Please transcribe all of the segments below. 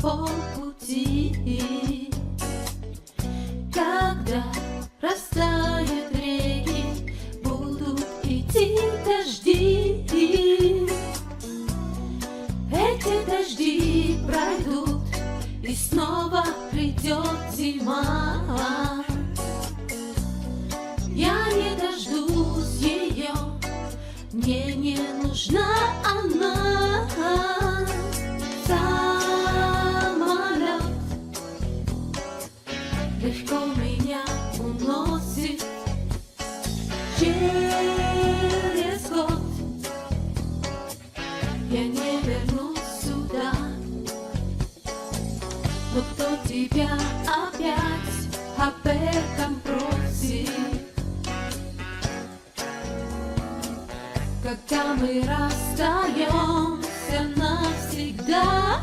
полпути. Когда растают реки, будут идти дожди. Эти дожди пройдут, и снова придет зима. Легко меня уносит через год. Я не вернусь сюда, но кто тебя опять об этом просит? Когда мы расстаемся навсегда.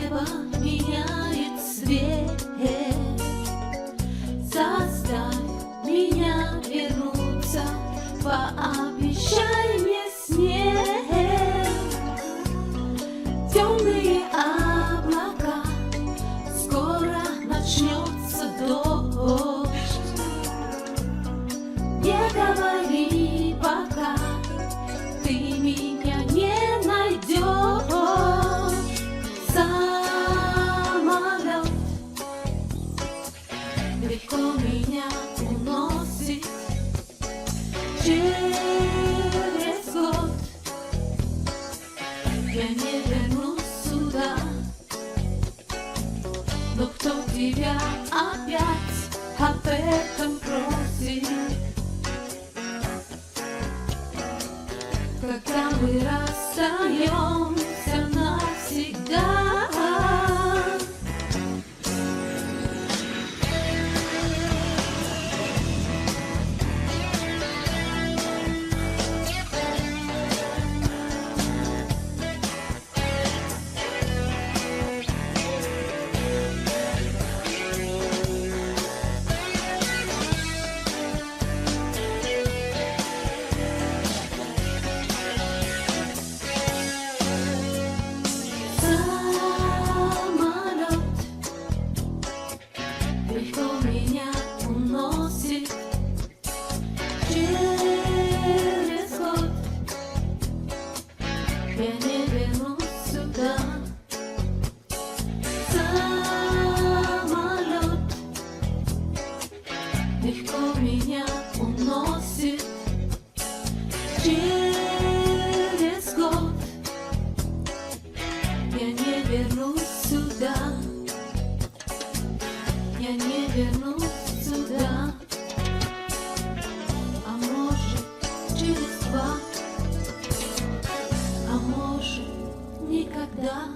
Небо меняет цвет. Заставь меня вернуться, пообещай через год. Я не вернусь сюда, но кто тебя опять об этом просит? Когда мы расстаемся навсегда. Вернусь сюда. А может, через два, а может, никогда.